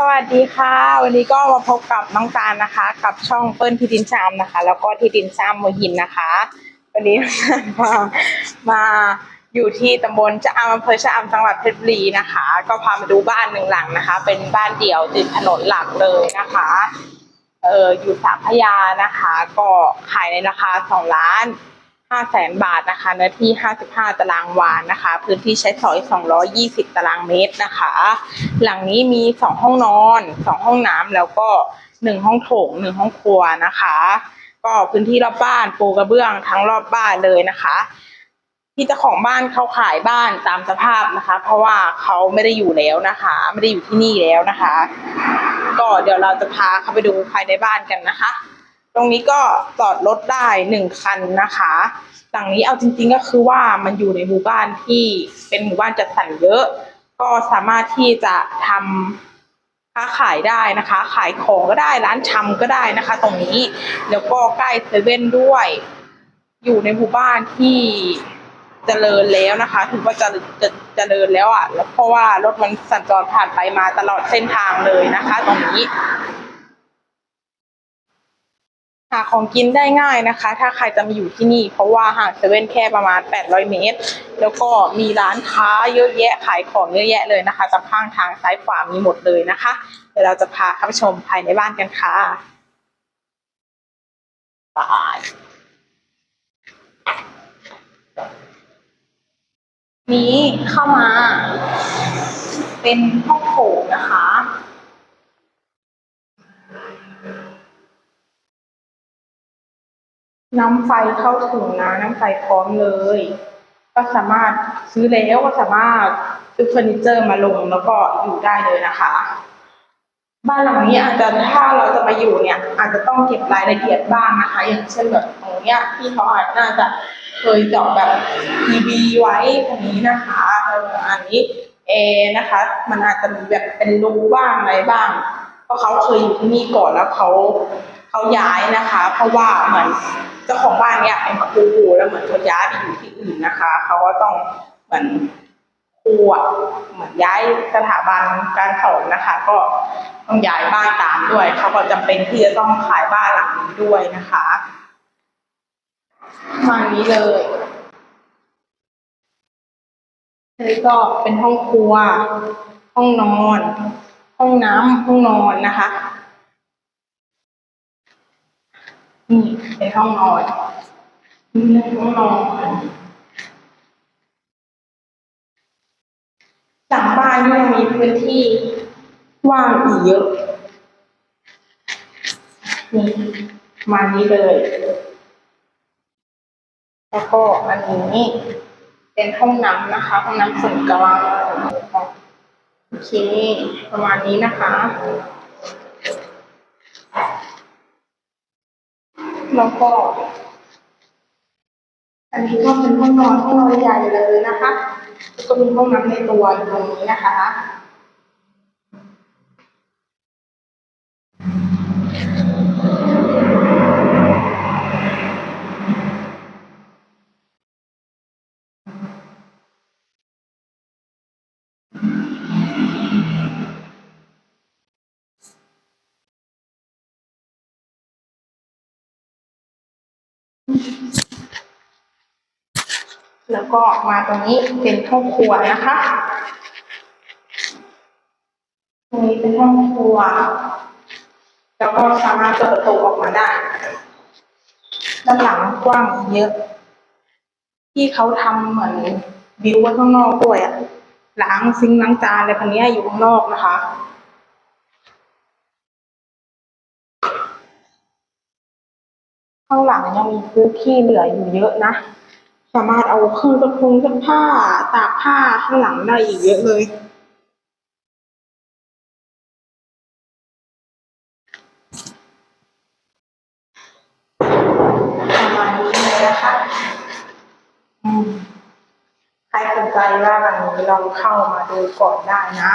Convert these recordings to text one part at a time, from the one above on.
สวัสดีค่ะ วันนี้ก็มาพบกับน้องตาลนะคะ กับช่องเปิ้ลที่ดินชามนะคะ แล้วก็ที่ดินชามโมวหินนะคะ วันนี้มามาอยู่ที่ตำบลชะอำอำเภอชะอำจังหวัดเพชรบุรีนะคะ ก็พามาดูบ้านหนึ่งหลังนะคะ เป็นบ้านเดี่ยวติดถนนหลักเลยนะคะเอออยู่สามพยานะคะ ก็ขายในราคาสองล้าน ห้าแสนบาทนะคะ เนื้อที่ห้าสิบห้าตารางวานนะคะ พื้นที่ใช้สอยสองร้อยี่สิบตารางเมตรนะคะ หลังนี้มีสองห้องนอนสองห้องน้ำแล้วก็หนึ่งห้องโถงหนึ่งห้องครัวนะคะ ก็พื้นที่รอบบ้านปูกระเบื้องทั้งรอบบ้านเลยนะคะที่เจ้าของบ้านเขาขายบ้านตามสภาพนะคะ เพราะว่าเขาไม่ได้อยู่แล้วนะคะ ไม่ได้อยู่ที่นี่แล้วนะคะ ก็เดี๋ยวเราจะพาเข้าไปดูภายในบ้านกันนะคะ ตรงนี้ก็จอดรถได้หนึ่งคันนะคะหลังนี้เอาจริง ๆก็คือว่ามันอยู่ในหมู่บ้านที่เป็นหมู่บ้านจัดสรรเยอะ ก็สามารถที่จะทำค้าขายได้นะคะ ขายของก็ได้ร้านชำก็ได้นะคะ ตรงนี้แล้วก็ใกล้เซเว่นด้วย อยู่ในหมู่บ้านที่เจริญแล้วนะคะถือว่าจะจะเจริญแล้วอะแล้วเพราะว่ารถมันสัญจรผ่านไปมาตลอดเส้นทางเลยนะคะ ตรงนี้ หาของกินได้ง่ายนะคะ ถ้าใครจะมาอยู่ที่นี่ เพราะว่าห่างเซเว่นแค่ประมาณ 800 เมตร แล้วก็มีร้านค้าเยอะแยะขายของเยอะแยะเลยนะคะตามข้างทางซ้ายขวามีหมดเลยนะคะ เดี๋ยวเราจะพาเข้าไปชมภายในบ้านกันค่ะบายนี้เข้ามา เป็นห้องโถงนะคะ น้ำไฟเข้าถึงนะน้ำไฟพร้อมเลย ก็สามารถซื้อแล้วก็สามารถซื้อเฟอร์นิเจอร์มาลงแล้วก็อยู่ได้เลยนะคะ บ้านหลังนี้อาจจะถ้าเราจะมาอยู่เนี่ย อาจจะต้องเก็บรายละเอียดบ้างนะคะ อย่างเช่นแบบตรงเนี้ยที่เขาอาจน่าจะเคยเจาะแบบทีวีไว้ตรงนี้นะคะอันนี้เอนะคะ มันอาจจะมีแบบเป็นรูบ้างอะไรบ้างเพราะเขาเคยอยู่ที่นี่ก่อนแล้วเขา เขาย้ายนะคะ เพราะว่าเหมือนเจ้าของบ้านเนี่ยเป็นครูแล้วเหมือนเขาย้ายไปอยู่ที่อื่นนะคะ เขาก็ต้องเหมือนครูอะเหมือนย้ายสถาบันการสอนนะคะ ก็ต้องย้ายบ้านตามด้วยเขาก็จำเป็นที่จะต้องขายบ้านหลังนี้ด้วยนะคะมานี้เลยนี่ก็เป็นห้องครัว ห้องนอน ห้องน้ำห้องนอนนะคะ นี่เป็นห้องนอนนี่เป็นห้องนอนหลังบ้านยังมีพื้นที่ว่างอีกเยอะนี่มานี้เลย แล้วก็อันนี้ เป็นห้องน้ำนะคะ ห้องน้ำส่วนกลางโอเคประมาณนี้นะคะ แล้วก็ อันนี้ก็เป็นห้องนอนห้องนอนใหญ่เลยนะคะ ก็มีห้องน้ำในตัวอยู่ตรงนี้นะคะ แล้วก็มาตรงนี้เป็นห้องครัวนะคะ ตรงนี้เป็นห้องครัว แล้วก็สามารถเปิดประตูออกมาได้ ด้านหลังกว้างเยอะ ที่เขาทำเหมือนวิวไว้ข้างนอกด้วยอะล้างซิงล้างจานอะไรพันนี้อยู่ข้างนอกนะคะ ข้างหลังยังมีพื้นที่เหลืออยู่เยอะนะ สามารถเอาเครื่องซักพงซักผ้า ตากผ้าข้างหลังได้อีกเยอะเลยประมาณนี้เลยนะคะใครสนใจว่าวันนี้ลองเข้ามาดูก่อนได้นะ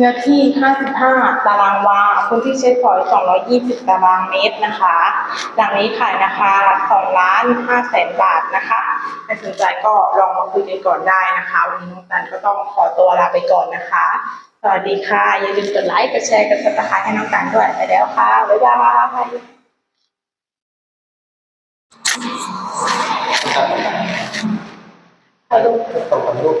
เนื้อที่ 55 ตารางวา พื้นที่ใช้สอย220 ตารางเมตรนะคะ หลังนี้ขายนะคะ2ล้าน5แสนบาทนะคะใครสนใจก็ลองมาคุยกันก่อนได้นะคะ วันนี้น้องตันก็ต้องขอตัวลาไปก่อนนะคะ สวัสดีค่ะ อย่าลืมกดไลค์ กดแชร์ กดซับสไครต์ให้น้องตันด้วย ไปแล้วค่ะ บ๊ายบายตัดฮัลโหลตรงกับลูก